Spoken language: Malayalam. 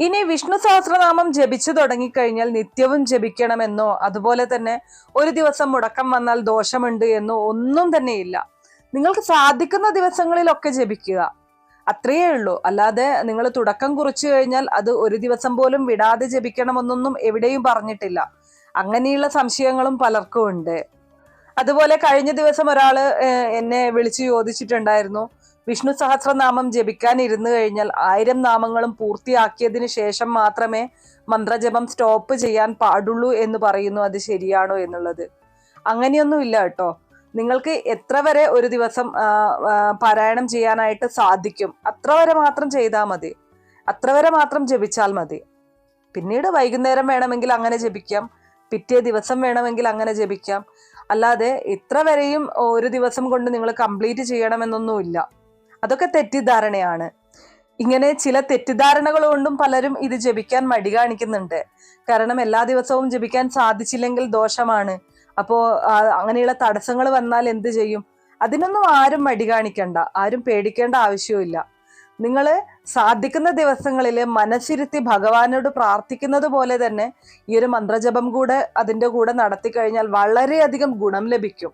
ഇനി വിഷ്ണു സഹസ്രനാമം ജപിച്ചു തുടങ്ങിക്കഴിഞ്ഞാൽ നിത്യവും ജപിക്കണമെന്നോ അതുപോലെ തന്നെ ഒരു ദിവസം മുടക്കം വന്നാൽ ദോഷമുണ്ട് എന്നോ ഒന്നും തന്നെ ഇല്ല. നിങ്ങൾക്ക് സാധിക്കുന്ന ദിവസങ്ങളിലൊക്കെ ജപിക്കുക. അത്രയേ ഉള്ളൂ. അല്ലാതെ നിങ്ങൾ തുടക്കം കുറിച്ചു കഴിഞ്ഞാൽ അത് ഒരു ദിവസം പോലും വിടാതെ ജപിക്കണമെന്നൊന്നും എവിടെയും പറഞ്ഞിട്ടില്ല. അങ്ങനെയുള്ള സംശയങ്ങളും പലർക്കും ഉണ്ട്. അതുപോലെ കഴിഞ്ഞ ദിവസം ഒരാൾ എന്നെ വിളിച്ചു ചോദിച്ചിട്ടുണ്ടായിരുന്നു വിഷ്ണു സഹസ്രനാമം ജപിക്കാൻ ഇരുന്നു കഴിഞ്ഞാൽ ആയിരം നാമങ്ങളും പൂർത്തിയാക്കിയതിന് ശേഷം മാത്രമേ മന്ത്രജപം സ്റ്റോപ്പ് ചെയ്യാൻ പാടുള്ളൂ എന്ന് പറയുന്നു അത് ശരിയാണോ എന്നുള്ളത്. അങ്ങനെയൊന്നുമില്ല കേട്ടോ. നിങ്ങൾക്ക് എത്ര വരെ ഒരു ദിവസം പാരായണം ചെയ്യാനായിട്ട് സാധിക്കും? അത്ര വരെ മാത്രം ചെയ്താൽ മതി. അത്ര വരെ മാത്രം ജപിച്ചാൽ മതി. പിന്നീട് വൈകുന്നേരം വേണമെങ്കിൽ അങ്ങനെ ജപിക്കാം. പിറ്റേ ദിവസം വേണമെങ്കിൽ അങ്ങനെ ജപിക്കാം. അല്ലാതെ ഇത്ര വരെയും ഒരു ദിവസം കൊണ്ട് നിങ്ങൾ കംപ്ലീറ്റ് ചെയ്യണമെന്നൊന്നുമില്ല. അതൊക്കെ തെറ്റിദ്ധാരണയാണ്. ഇങ്ങനെ ചില തെറ്റിദ്ധാരണകൾ കൊണ്ടും പലരും ഇത് ജപിക്കാൻ മടി കാണിക്കുന്നുണ്ട്. കാരണം എല്ലാ ദിവസവും ജപിക്കാൻ സാധിച്ചില്ലെങ്കിൽ ദോഷമാണ്. അപ്പോ അങ്ങനെയുള്ള തടസ്സങ്ങൾ വന്നാൽ എന്ത് ചെയ്യും? അതിനൊന്നും ആരും മടി കാണിക്കണ്ട. ആരും പേടിക്കേണ്ട ആവശ്യമില്ല നിങ്ങൾ സാധിക്കുന്ന ദിവസങ്ങളിൽ മനസ്സിരുത്തി ഭഗവാനോട് പ്രാർത്ഥിക്കുന്നത് പോലെ തന്നെ ഈ ഒരു മന്ത്രജപം കൂടെ അതിന്റെ കൂടെ നടത്തി കഴിഞ്ഞാൽ വളരെയധികം ഗുണം ലഭിക്കും.